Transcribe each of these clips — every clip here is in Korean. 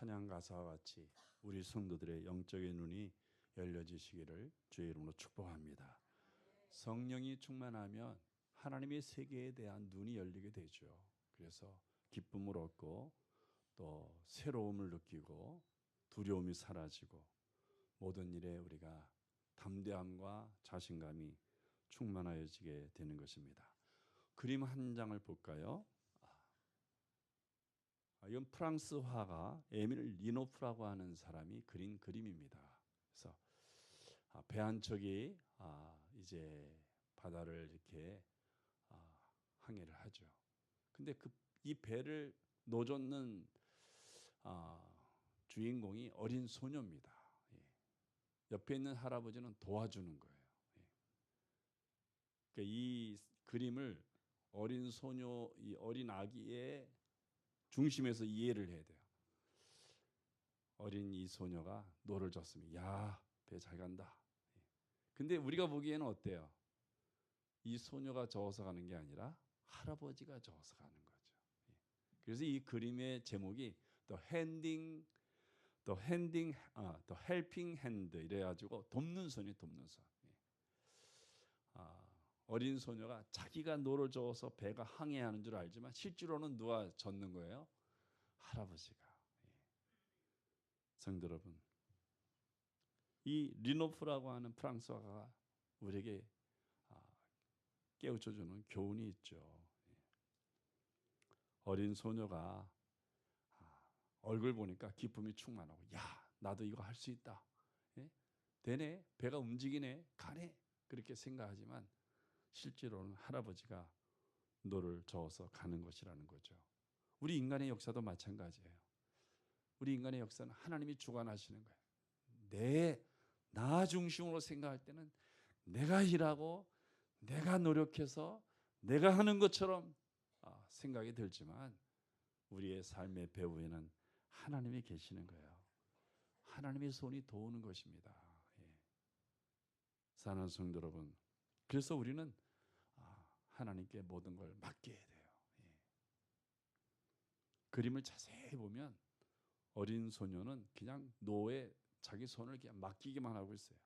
찬양 가사와 같이 우리 성도들의 영적인 눈이 열려지시기를 주의 이름으로 축복합니다. 성령이 충만하면 하나님의 세계에 대한 눈이 열리게 되죠. 그래서 기쁨을 얻고 또 새로움을 느끼고 두려움이 사라지고 모든 일에 우리가 담대함과 자신감이 충만하여지게 되는 것입니다. 그림 한 장을 볼까요? 아, 이건 프랑스 화가 에밀 리노프라고 하는 사람이 그린 그림입니다. 그래서 아, 배한 척이 아, 이제 바다를 이렇게 항해를 하죠. 근데 그 이 배를 노젓는 주인공이 어린 소녀입니다. 예. 옆에 있는 할아버지는 도와주는 거예요. 예. 그러니까 이 그림을 어린 소녀, 이 어린 아기의 중심에서 이해를 해야 돼요. 어린 이 소녀가 노를 졌으면 야, 배 잘 간다. 예. 근데 우리가 보기에는 어때요? 이 소녀가 저어서 가는 게 아니라 할아버지가 저어서 가는 거죠. 예. 그래서 이 그림의 제목이 The Handing, The Handing, 아, The Helping Hand 이래가지고 돕는 손이 돕는 손. 어린 소녀가 자기가 노를 저어서 배가 항해하는 줄 알지만 실제로는 누가 젓는 거예요? 할아버지가. 예. 성도 여러분, 이 리노프라고 하는 프랑스어가 우리에게 아, 깨우쳐주는 교훈이 있죠. 예. 어린 소녀가 아, 얼굴 보니까 기쁨이 충만하고, 야, 나도 이거 할 수 있다. 예? 되네, 배가 움직이네, 가네. 그렇게 생각하지만 실제로는 할아버지가 노를 저어서 가는 것이라는 거죠. 우리 인간의 역사도 마찬가지예요. 우리 인간의 역사는 하나님이 주관하시는 거예요. 내, 나 중심으로 생각할 때는 내가 일하고 내가 노력해서 내가 하는 것처럼 아, 생각이 들지만 우리의 삶의 배후에는 하나님이 계시는 거예요. 하나님의 손이 도우는 것입니다. 예. 사는 성도 여러분, 그래서 우리는 아, 하나님께 모든 걸 맡겨야 돼요. 예. 그림을 자세히 보면 어린 소녀는 그냥 노에 자기 손을 그냥 맡기기만 하고 있어요.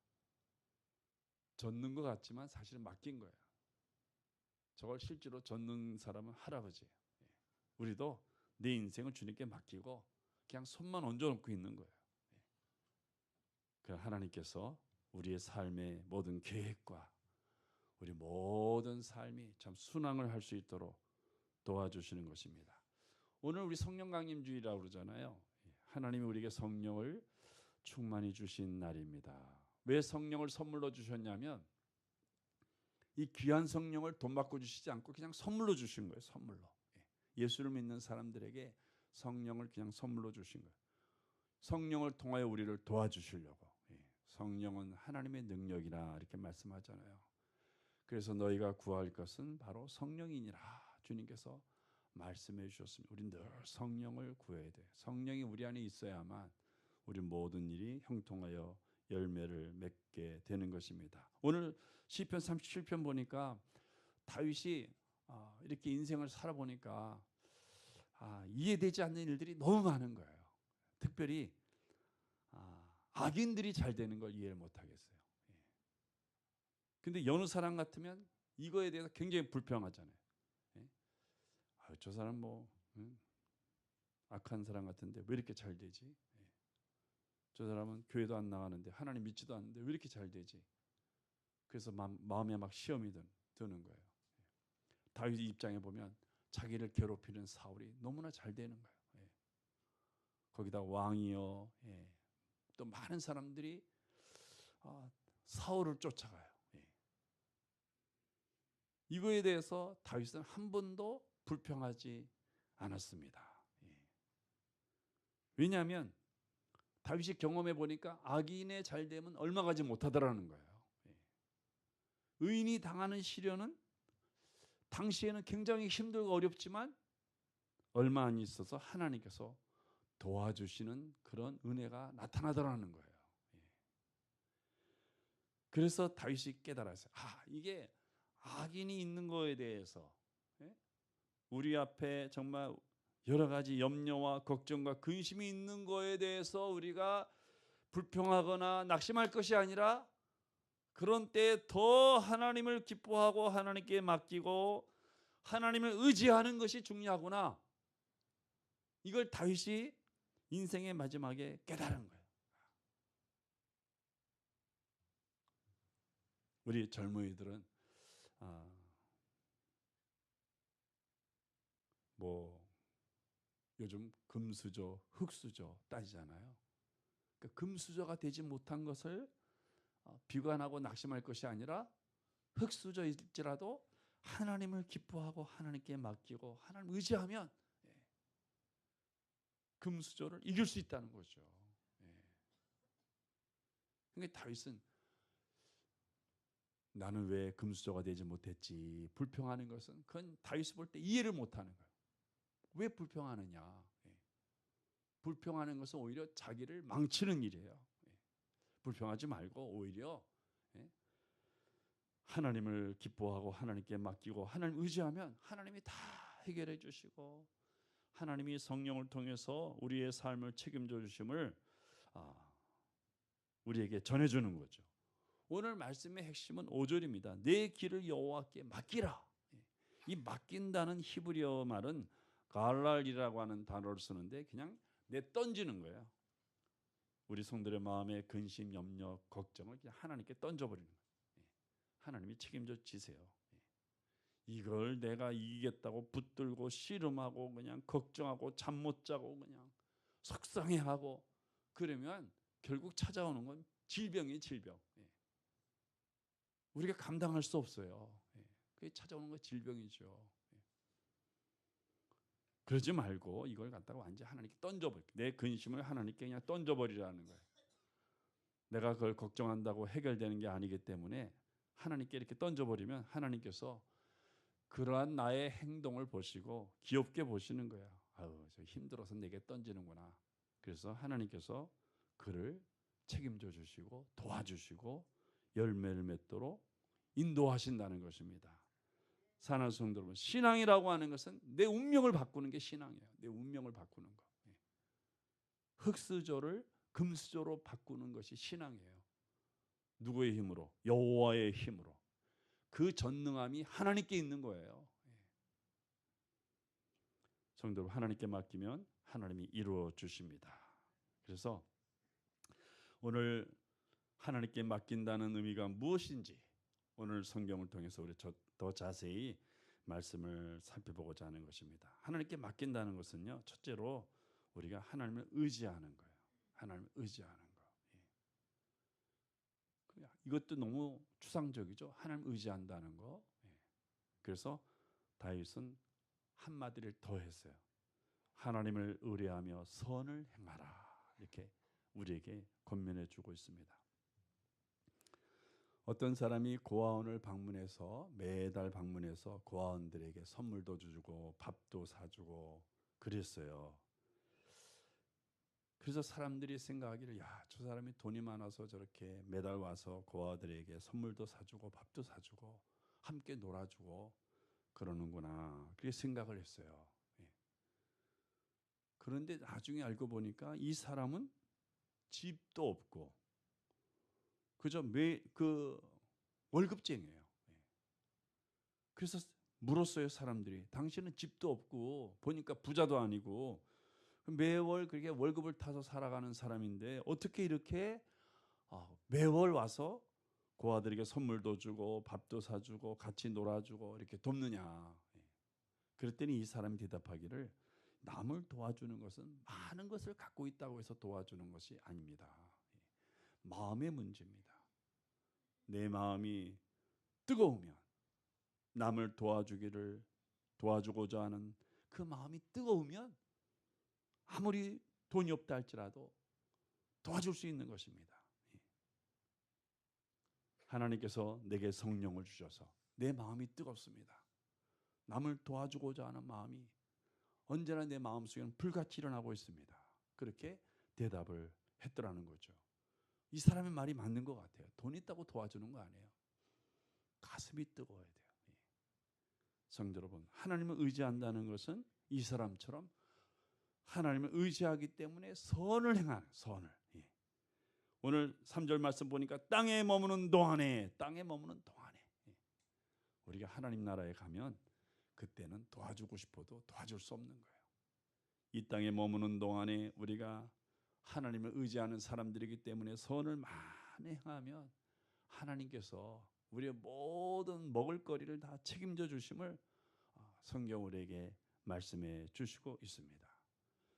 젓는 것 같지만 사실은 맡긴 거예요. 저걸 실제로 젓는 사람은 할아버지예요. 예. 우리도 내 인생을 주님께 맡기고 그냥 손만 얹어놓고 있는 거예요. 예. 그 하나님께서 우리의 삶의 모든 계획과 우리 모든 삶이 참 순항을 할 수 있도록 도와주시는 것입니다. 오늘 우리 성령 강림 주일이라고 그러잖아요. 하나님이 우리에게 성령을 충만히 주신 날입니다. 왜 성령을 선물로 주셨냐면 이 귀한 성령을 돈 받고 주시지 않고 그냥 선물로 주신 거예요. 선물로. 예. 예수를 믿는 사람들에게 성령을 그냥 선물로 주신 거예요. 성령을 통하여 우리를 도와주시려고. 예. 성령은 하나님의 능력이라 이렇게 말씀하잖아요. 그래서 너희가 구할 것은 바로 성령이니라 주님께서 말씀해 주셨습니다. 우리 늘 성령을 구해야 돼. 성령이 우리 안에 있어야만 우리 모든 일이 형통하여 열매를 맺게 되는 것입니다. 오늘 시편 37편 보니까 다윗이 아, 이렇게 인생을 살아보니까 아, 이해되지 않는 일들이 너무 많은 거예요. 특별히 아, 악인들이 잘 되는 걸 이해를 못 하겠어요. 근데 여느 사람 같으면 이거에 대해서 굉장히 불평하잖아요. 예? 아, 저 사람 뭐 응? 악한 사람 같은데 왜 이렇게 잘 되지? 예. 저 사람은 교회도 안 나가는데 하나님 믿지도 않는데 왜 이렇게 잘 되지? 그래서 마음, 에막 시험이 드는 거예요. 예. 다윗 입장에 보면 자기를 괴롭히는 사울이 너무나 잘 되는 거예요. 예. 거기다 왕이요, 예. 또 많은 사람들이 아, 사울을 쫓아가요. 이거에 대해서 다윗은 한 번도 불평하지 않았습니다. 예. 왜냐하면 다윗이 경험해 보니까 악인의 잘됨은 얼마 가지 못하더라는 거예요. 예. 의인이 당하는 시련은 당시에는 굉장히 힘들고 어렵지만 얼마 안 있어서 하나님께서 도와주시는 그런 은혜가 나타나더라는 거예요. 예. 그래서 다윗이 깨달았어요. 아, 이게 악인이 있는 거에 대해서 예? 우리 앞에 정말 여러 가지 염려와 걱정과 근심이 있는 거에 대해서 우리가 불평하거나 낙심할 것이 아니라 그런 때에 더 하나님을 기뻐하고 하나님께 맡기고 하나님을 의지하는 것이 중요하구나. 이걸 다윗이 인생의 마지막에 깨달은 거예요. 우리 젊은이들은 아, 뭐 요즘 금수저, 흙수저 따지잖아요. 그러니까 금수저가 되지 못한 것을 어, 비관하고 낙심할 것이 아니라 흙수저일지라도 하나님을 기뻐하고 하나님께 맡기고 하나님 의지하면 예, 금수저를 이길 수 있다는 거죠. 예. 그러니까 다윗은 나는 왜 금수저가 되지 못했지 불평하는 것은 그건 다윗이 볼 때 이해를 못하는 거예요. 왜 불평하느냐? 예. 불평하는 것은 오히려 자기를 망치는 일이에요. 예. 불평하지 말고 오히려 예. 하나님을 기뻐하고 하나님께 맡기고 하나님 의지하면 하나님이 다 해결해 주시고 하나님이 성령을 통해서 우리의 삶을 책임져 주심을 아, 우리에게 전해주는 거죠. 오늘 말씀의 핵심은 5절입니다. 내 길을 여호와께 맡기라. 예. 이 맡긴다는 히브리어 말은 갈랄이라고 하는 단어를 쓰는데 그냥 내 던지는 거예요. 우리 성들의 마음에 근심, 염려, 걱정을 그냥 하나님께 던져버리는 거예요. 예. 하나님이 책임져 지세요. 예. 이걸 내가 이기겠다고 붙들고 씨름하고 그냥 걱정하고 잠 못 자고 그냥 속상해하고 그러면 결국 찾아오는 건 질병이 질병. 예. 우리가 감당할 수 없어요. 그게 찾아오는 건 질병이죠. 그러지 말고 이걸 갖다가 완전 하나님께 던져버려. 내 근심을 하나님께 그냥 던져버리라는 거예요. 내가 그걸 걱정한다고 해결되는 게 아니기 때문에 하나님께 이렇게 던져버리면 하나님께서 그러한 나의 행동을 보시고 귀엽게 보시는 거야. 아유, 저 힘들어서 내게 던지는구나. 그래서 하나님께서 그를 책임져 주시고 도와주시고 열매를 맺도록 인도하신다는 것입니다. 사는 성도 여러분, 신앙이라고 하는 것은 내 운명을 바꾸는 게 신앙이에요. 내 운명을 바꾸는 거. 예. 흙수저를 금수저로 바꾸는 것이 신앙이에요. 누구의 힘으로? 여호와의 힘으로. 그 전능함이 하나님께 있는 거예요. 예. 성도 여러분, 하나님께 맡기면 하나님이 이루어 주십니다. 그래서 오늘 하나님께 맡긴다는 의미가 무엇인지 오늘 성경을 통해서 우리 더 자세히 말씀을 살펴보고자 하는 것입니다. 하나님께 맡긴다는 것은요, 첫째로 우리가 하나님을 의지하는 거예요. 하나님을 의지하는 거. 예. 이것도 너무 추상적이죠. 하나님 의지한다는 거. 예. 그래서 다윗은 한 마디를 더 했어요. 하나님을 의뢰하며 선을 행하라. 이렇게 우리에게 권면해 주고 있습니다. 어떤 사람이 고아원을 방문해서 매달 방문해서 고아원들에게 선물도 주고 밥도 사주고 그랬어요. 그래서 사람들이 생각하기를 야, 저 사람이 돈이 많아서 저렇게 매달 와서 고아들에게 선물도 사주고 밥도 사주고 함께 놀아주고 그러는구나. 그렇게 생각을 했어요. 예. 그런데 나중에 알고 보니까 이 사람은 집도 없고 그저 매 그 월급쟁이에요. 예. 그래서 물었어요 사람들이. 당신은 집도 없고 보니까 부자도 아니고 매월 그렇게 월급을 타서 살아가는 사람인데 어떻게 이렇게 아, 매월 와서 고아들에게 선물도 주고 밥도 사주고 같이 놀아주고 이렇게 돕느냐. 예. 그랬더니 이 사람이 대답하기를 남을 도와주는 것은 많은 것을 갖고 있다고 해서 도와주는 것이 아닙니다. 예. 마음의 문제입니다. 내 마음이 뜨거우면 남을 도와주기를 도와주고자 하는 그 마음이 뜨거우면 아무리 돈이 없다 할지라도 도와줄 수 있는 것입니다. 예. 하나님께서 내게 성령을 주셔서 내 마음이 뜨겁습니다. 남을 도와주고자 하는 마음이 언제나 내 마음속에는 불같이 일어나고 있습니다. 그렇게 대답을 했더라는 거죠. 이 사람의 말이 맞는 것 같아요. 돈 있다고 도와주는 거 아니에요. 가슴이 뜨거워야 돼요. 예. 성도 여러분, 하나님을 의지한다는 것은 이 사람처럼 하나님을 의지하기 때문에 선을 행하는 선을. 예. 오늘 3절 말씀 보니까 땅에 머무는 동안에 땅에 머무는 동안에 예. 우리가 하나님 나라에 가면 그때는 도와주고 싶어도 도와줄 수 없는 거예요. 이 땅에 머무는 동안에 우리가 하나님을 의지하는 사람들이기 때문에 선을 많이 행하면 하나님께서 우리의 모든 먹을거리를 다 책임져 주심을 어, 성경 우리에게 말씀해 주시고 있습니다.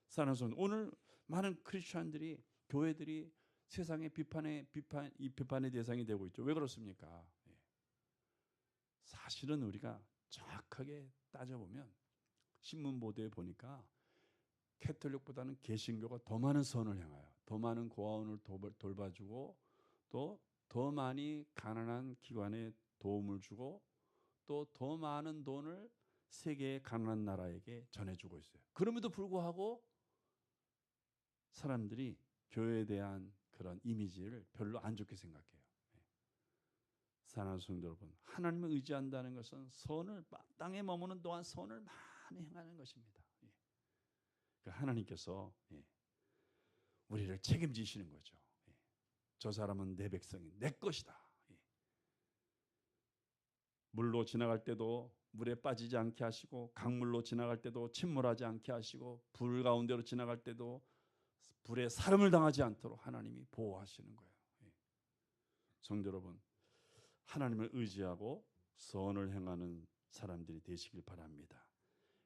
사랑하는 오늘 많은 크리스천들이 교회들이 세상의 비판의 비판 이 비판의 대상이 되고 있죠. 왜 그렇습니까? 예. 사실은 우리가 정확하게 따져보면 신문 보도에 보니까 캐톨릭보다는 개신교가 더 많은 선을 행하여 더 많은 고아원을 돌봐주고 또 더 많이 가난한 기관에 도움을 주고 또 더 많은 돈을 세계의 가난한 나라에게 전해주고 있어요. 그럼에도 불구하고 사람들이 교회에 대한 그런 이미지를 별로 안 좋게 생각해요. 예. 사랑하는 성도 여러분, 하나님을 의지한다는 것은 선을 땅에 머무는 동안 선을 많이 행하는 것입니다. 예. 그 하나님께서 예. 우리를 책임지시는 거죠. 저 사람은 내 백성이 내 것이다. 물로 지나갈 때도 물에 빠지지 않게 하시고 강물로 지나갈 때도 침몰하지 않게 하시고 불 가운데로 지나갈 때도 불에 사름을 당하지 않도록 하나님이 보호하시는 거예요. 성도 여러분, 하나님을 의지하고 선을 행하는 사람들이 되시길 바랍니다.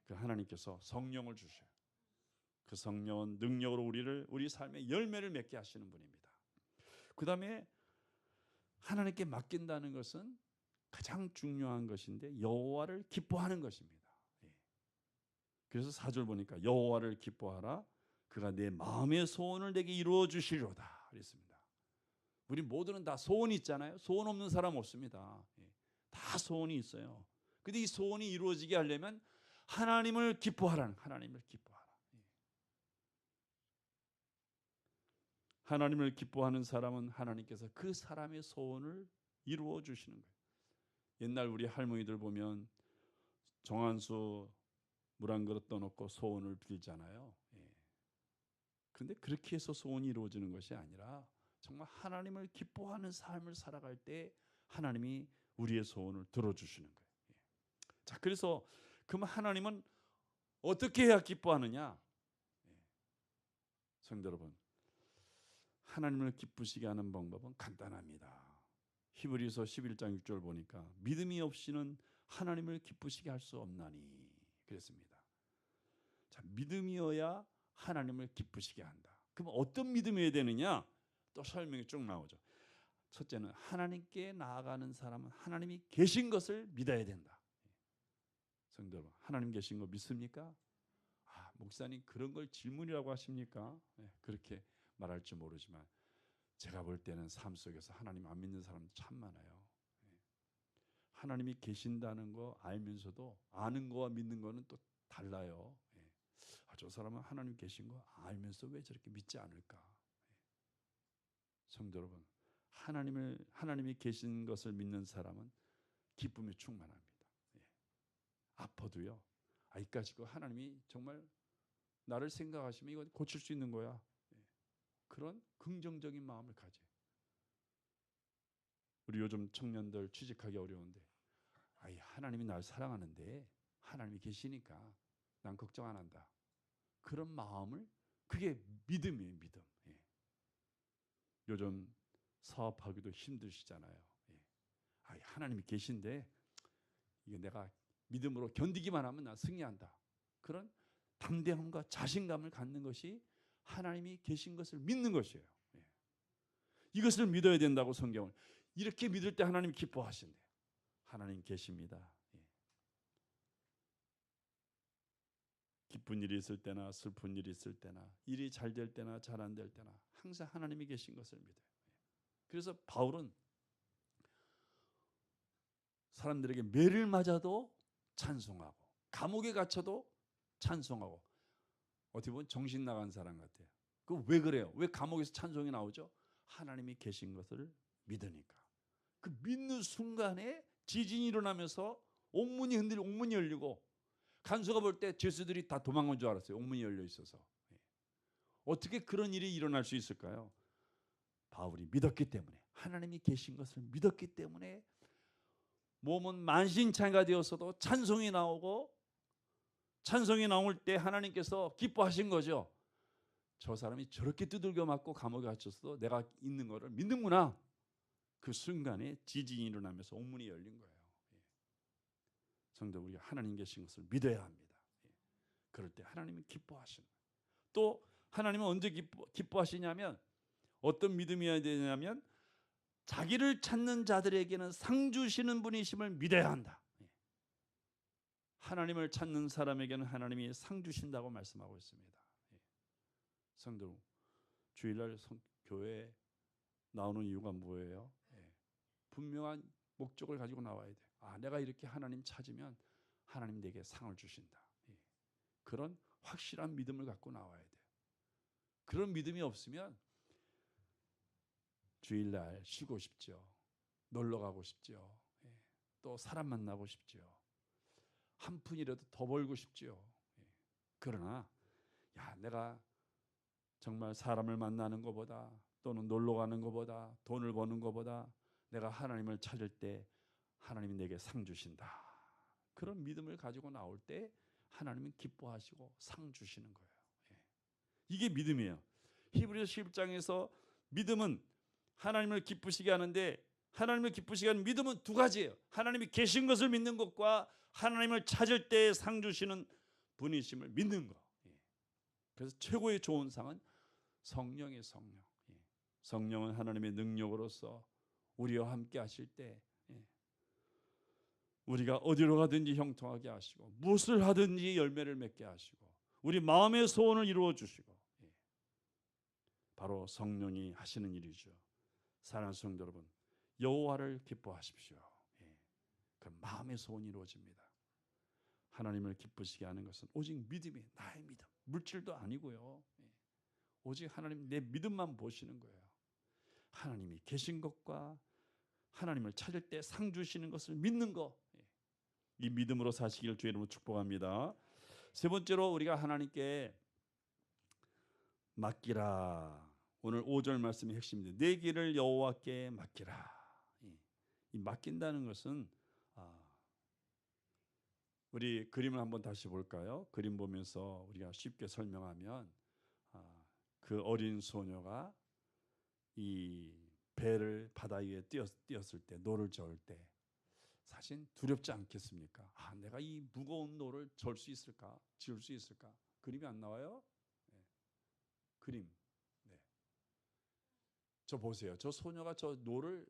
그 하나님께서 성령을 주셔요. 그 성령은 능력으로 우리를 우리 삶의 열매를 맺게 하시는 분입니다. 그 다음에 하나님께 맡긴다는 것은 가장 중요한 것인데 여호와를 기뻐하는 것입니다. 예. 그래서 사절 보니까 여호와를 기뻐하라 그가 내 마음의 소원을 내게 이루어 주시리로다 그랬습니다. 우리 모두는 다 소원이 있잖아요. 소원 없는 사람 없습니다. 예. 다 소원이 있어요. 근데 이 소원이 이루어지게 하려면 하나님을 기뻐하라는 하나님을 기뻐 하나님을 기뻐하는 사람은 하나님께서 그 사람의 소원을 이루어 주시는 거예요. 옛날 우리 할머니들 보면 정한수 물 한 그릇 떠놓고 소원을 빌잖아요. 예. 그런데 그렇게 해서 소원이 이루어지는 것이 아니라 정말 하나님을 기뻐하는 삶을 살아갈 때 하나님이 우리의 소원을 들어주시는 거예요. 예. 자, 그래서 그럼 하나님은 어떻게 해야 기뻐하느냐? 예. 성도 여러분, 하나님을 기쁘시게 하는 방법은 간단합니다. 히브리서 11장 6절 보니까 믿음이 없이는 하나님을 기쁘시게 할 수 없나니 그랬습니다. 자, 믿음이어야 하나님을 기쁘시게 한다. 그럼 어떤 믿음이어야 되느냐? 또 설명이 쭉 나오죠. 첫째는 하나님께 나아가는 사람은 하나님이 계신 것을 믿어야 된다. 성도 여러분, 하나님 계신 거 믿습니까? 아, 목사님 그런 걸 질문이라고 하십니까? 네, 그렇게 말할지 모르지만 제가 볼 때는 삶 속에서 하나님 안 믿는 사람 참 많아요. 예. 하나님이 계신다는 거 알면서도 아는 거와 믿는 거는 또 달라요. 예. 아, 저 사람은 하나님 계신 거 알면서 왜 저렇게 믿지 않을까? 예. 성도 여러분, 하나님을 하나님이 계신 것을 믿는 사람은 기쁨에 충만합니다. 아파도요. 아, 이까지 그 하나님이 정말 나를 생각하시면 이거 고칠 수 있는 거야. 그런 긍정적인 마음을 가져요. 우리 요즘 청년들 취직하기 어려운데 아이 하나님이 날 사랑하는데 하나님이 계시니까 난 걱정 안 한다. 그런 마음을 그게 믿음이에요, 믿음. 예. 요즘 사업하기도 힘드시잖아요. 예. 아, 하나님이 계신데 이게 내가 믿음으로 견디기만 하면 나 승리한다. 그런 담대함과 자신감을 갖는 것이 하나님이 계신 것을 믿는 것이에요. 예. 이것을 믿어야 된다고 성경을 이렇게 믿을 때 하나님 기뻐하신대요. 하나님 계십니다. 예. 기쁜 일이 있을 때나 슬픈 일이 있을 때나 일이 잘 될 때나 잘 안 될 때나 항상 하나님이 계신 것을 믿어요. 예. 그래서 바울은 사람들에게 매를 맞아도 찬송하고 감옥에 갇혀도 찬송하고 어떻게 보면 정신 나간 사람 같아요. 그 왜 그래요? 왜 감옥에서 찬송이 나오죠? 하나님이 계신 것을 믿으니까. 그 믿는 순간에 지진이 일어나면서 옥문이 흔들리 옥문이 열리고 간수가 볼 때 죄수들이 다 도망온 줄 알았어요. 옥문이 열려 있어서. 예. 어떻게 그런 일이 일어날 수 있을까요? 바울이 믿었기 때문에 하나님이 계신 것을 믿었기 때문에 몸은 만신창이가 되었어도 찬송이 나오고 찬송이 나올 때 하나님께서 기뻐하신 거죠. 저 사람이 저렇게 두들겨 맞고 감옥에 갇혔어도 내가 있는 것을 믿는구나. 그 순간에 지진이 일어나면서 옥문이 열린 거예요. 예. 성도 우리가 하나님 계신 것을 믿어야 합니다. 예. 그럴 때 하나님은 기뻐하시는. 또 하나님은 언제 기뻐, 기뻐하시냐면 어떤 믿음이어야 되냐면 자기를 찾는 자들에게는 상 주시는 분이심을 믿어야 한다. 예. 하나님을 찾는 사람에게는 하나님이 상 주신다고 말씀하고 있습니다. 성도 주일날 성, 교회에 나오는 이유가 뭐예요? 예. 분명한 목적을 가지고 나와야 돼. 아, 내가 이렇게 하나님 찾으면 하나님 내게 상을 주신다. 예. 그런 확실한 믿음을 갖고 나와야 돼. 그런 믿음이 없으면 주일날 쉬고 싶죠. 놀러 가고 싶죠. 예. 또 사람 만나고 싶죠. 한 푼이라도 더 벌고 싶죠. 예. 그러나 야, 내가 정말 사람을 만나는 것보다 또는 놀러 가는 것보다 돈을 버는 것보다 내가 하나님을 찾을 때 하나님이 내게 상 주신다. 그런 믿음을 가지고 나올 때 하나님은 기뻐하시고 상 주시는 거예요. 예. 이게 믿음이에요. 히브리서 11장에서 믿음은 하나님을 기쁘시게 하는데 하나님을 기쁘시게 하는 믿음은 두 가지예요. 하나님이 계신 것을 믿는 것과 하나님을 찾을 때 상 주시는 분이심을 믿는 거. 예. 그래서 최고의 좋은 상은 성령의 성령. 예. 성령은 하나님의 능력으로서 우리와 함께 하실 때 예. 우리가 어디로 가든지 형통하게 하시고 무엇을 하든지 열매를 맺게 하시고 우리 마음의 소원을 이루어 주시고 예. 바로 성령이 하시는 일이죠. 사랑하는 성도 여러분, 여호와를 기뻐하십시오. 그 마음의 소원이 이루어집니다. 하나님을 기쁘시게 하는 것은 오직 믿음이 나의 믿음, 물질도 아니고요. 오직 하나님 내 믿음만 보시는 거예요. 하나님이 계신 것과 하나님을 찾을 때 상 주시는 것을 믿는 것. 예. 이 믿음으로 사시기를 주의 이름으로 축복합니다. 세 번째로 우리가 하나님께 맡기라. 오늘 5절 말씀이 핵심입니다. 내 길을 여호와께 맡기라. 예. 이 맡긴다는 것은 아, 우리 그림을 한번 다시 볼까요? 그림 보면서 우리가 쉽게 설명하면 그 어린 소녀가 이 배를 바다 위에 띄었, 띄었 을 때 노를 저을 때 사실 두렵지 않겠습니까? 아, 내가 이 무거운 노를 절 수 있을까? 지을 수 있을까? 그림이 안 나와요? 네. 그림. 네. 저 보세요. 저 소녀가 저 노를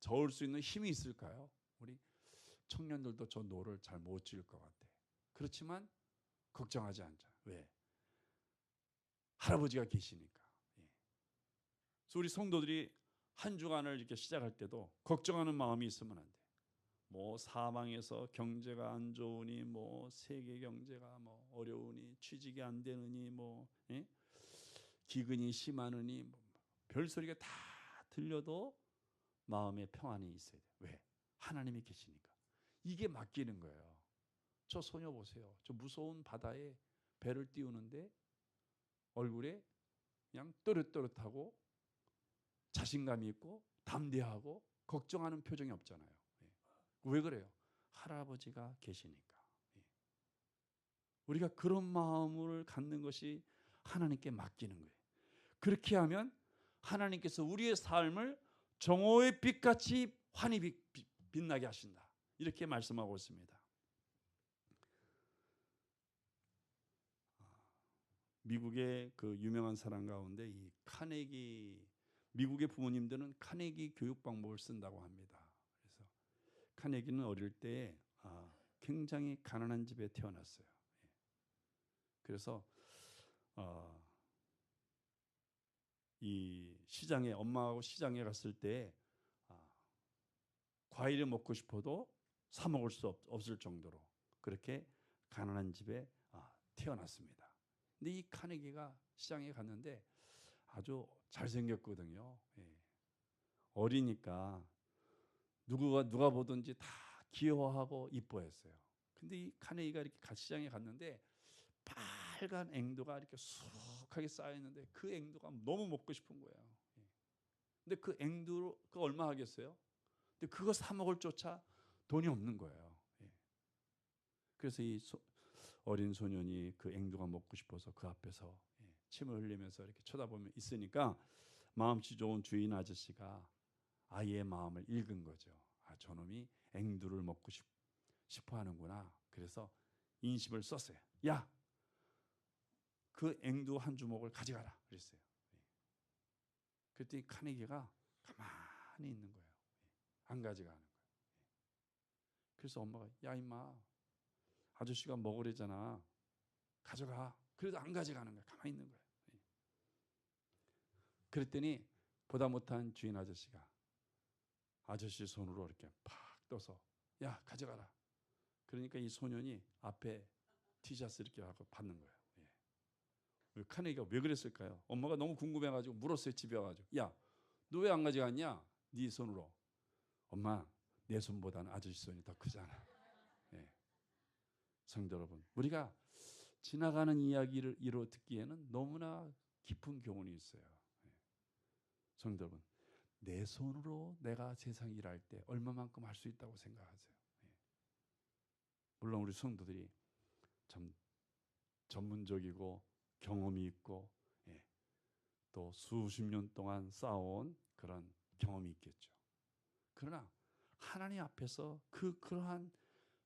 저을 수 있는 힘이 있을까요? 우리 청년들도 저 노를 잘 못 지을 것 같아. 그렇지만 걱정하지 않자. 왜? 할아버지가 계시니까. 예. 그래서 우리 성도들이 한 주간을 이렇게 시작할 때도 걱정하는 마음이 있으면 안 돼. 뭐 사망에서 경제가 안 좋으니 뭐 세계 경제가 뭐 어려우니 취직이 안 되느니 뭐 예? 기근이 심하느니 뭐 별소리가 다 들려도 마음에 평안이 있어야 돼. 왜? 하나님이 계시니까. 이게 맡기는 거예요. 저 소녀 보세요. 저 무서운 바다에 배를 띄우는데 얼굴에 그냥 또렷또렷하고 자신감이 있고 담대하고 걱정하는 표정이 없잖아요. 예. 왜 그래요? 할아버지가 계시니까. 예. 우리가 그런 마음을 갖는 것이 하나님께 맡기는 거예요. 그렇게 하면 하나님께서 우리의 삶을 정오의 빛같이 환히 빛나게 하신다. 이렇게 말씀하고 있습니다. 미국의 그 유명한 사람 가운데 이 카네기 미국의 부모님들은 카네기 교육 방법을 쓴다고 합니다. 그래서 카네기는 어릴 때 아, 굉장히 가난한 집에 태어났어요. 예. 그래서 어, 이 시장에 엄마하고 시장에 갔을 때 아, 과일을 먹고 싶어도 사 먹을 수 없, 을 정도로 그렇게 가난한 집에 아, 태어났습니다. 근데 이 카네기가 시장에 갔는데 아주 잘생겼거든요. 예. 어리니까 누구가 누가 보든지 다 귀여워하고 이뻐했어요. 근데 이 카네이가 이렇게 가- 시장에 갔는데 빨간 앵도가 이렇게 수북하게 쌓여 있는데 그 앵도가 너무 먹고 싶은 거예요. 예. 근데 그 앵도 그 얼마 하겠어요? 근데 그거 사 먹을 조차 돈이 없는 거예요. 예. 그래서 이 소- 어린 소년이 그 앵도가 먹고 싶어서 그 앞에서 예, 침을 흘리면서 이렇게 쳐다보면 있으니까 마음씨 좋은 주인 아저씨가 아이의 마음을 읽은 거죠. 아, 저놈이 앵두를 먹고 싶, 싶어 하는구나. 그래서 인심을 썼어요. 야, 그 앵두 한 주먹을 가져가라. 그랬어요. 예. 그랬더니 카네기가 가만히 있는 거예요. 예. 안 가져가는. 그래서 엄마가 야 임마 아저씨가 먹으래잖아. 가져가. 그래도 안 가져가는 거야. 가만히 있는 거예요. 예. 그랬더니 보다 못한 주인 아저씨가 아저씨 손으로 이렇게 팍 떠서 야 가져가라. 그러니까 이 소년이 앞에 티셔츠 이렇게 하고 받는 거예요. 예. 왜 카네기가 왜 그랬을까요? 엄마가 너무 궁금해가지고 물었어요 집에 와가지고 야 너 왜 안 가져갔냐? 네 손으로 엄마 내 손보다는 아저씨 손이 더 크잖아. 예. 성도 여러분 우리가 지나가는 이야기를 이로 듣기에는 너무나 깊은 교훈이 있어요. 예. 성도 여러분 내 손으로 내가 세상 일할 때 얼마만큼 할 수 있다고 생각하세요? 예. 물론 우리 성도들이 참 전문적이고 경험이 있고 예. 또 수십 년 동안 쌓아온 그런 경험이 있겠죠. 그러나 하나님 앞에서 그 그러한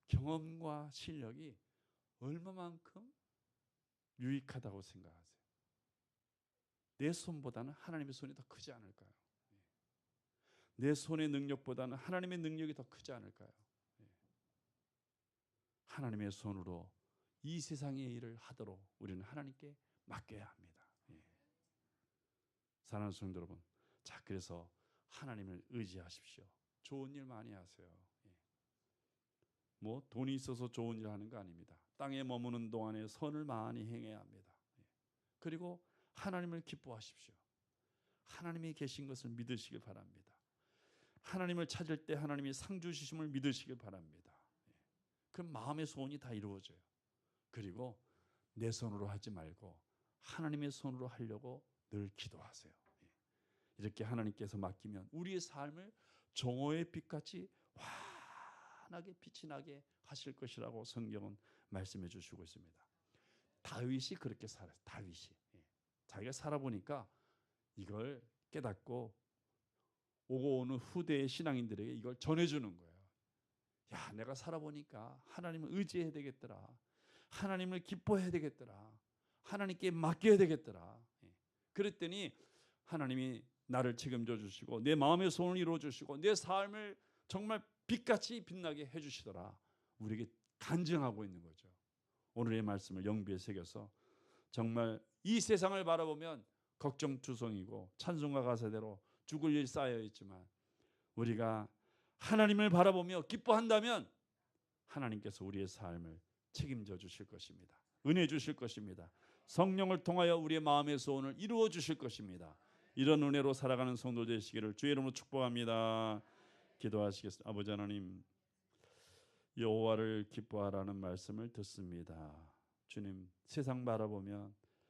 경험과 실력이 얼마만큼 유익하다고 생각하세요? 내 손보다는 하나님의 손이 더 크지 않을까요? 예. 내 손의 능력보다는 하나님의 능력이 더 크지 않을까요? 예. 하나님의 손으로 이 세상의 일을 하도록 우리는 하나님께 맡겨야 합니다. 예. 사랑하는 성도 여러분, 자 그래서 하나님을 의지하십시오. 좋은 일 많이 하세요. 예. 뭐 돈이 있어서 좋은 일 하는 거 아닙니다. 땅에 머무는 동안에 선을 많이 행해야 합니다. 예. 그리고 하나님을 기뻐하십시오. 하나님이 계신 것을 믿으시길 바랍니다. 하나님을 찾을 때 하나님이 상 주시심을 믿으시길 바랍니다. 예. 그럼 마음의 소원이 다 이루어져요. 그리고 내 손으로 하지 말고 하나님의 손으로 하려고 늘 기도하세요. 예. 이렇게 하나님께서 맡기면 우리의 삶을 정오의 빛같이 환하게 빛이 나게 하실 것이라고 성경은 말씀해 주시고 있습니다. 다윗이 그렇게 살았어요. 다윗이 예. 자기가 살아보니까 이걸 깨닫고 오고 오는 후대의 신앙인들에게 이걸 전해주는 거예요. 야, 내가 살아보니까 하나님을 의지해야 되겠더라. 하나님을 기뻐해야 되겠더라. 하나님께 맡겨야 되겠더라. 예. 그랬더니 하나님이 나를 책임져 주시고 내 마음의 소원을 이루어 주시고 내 삶을 정말 빛같이 빛나게 해 주시더라. 우리에게 간증하고 있는 거죠. 오늘의 말씀을 영비에 새겨서 정말 이 세상을 바라보면 걱정투성이고 찬송가 가사대로 죽을 일 쌓여 있지만 우리가 하나님을 바라보며 기뻐한다면 하나님께서 우리의 삶을 책임져 주실 것입니다. 은혜 주실 것입니다. 성령을 통하여 우리의 마음의 소원을 이루어 주실 것입니다. 이런 은혜로 살아가는 성도 되시기를 주의 이름으로 축복합니다. 기도하시겠습니다. 아버지 하나님 여호와를 기뻐하라는 말씀을 듣습니다. 주님 세상 바라보면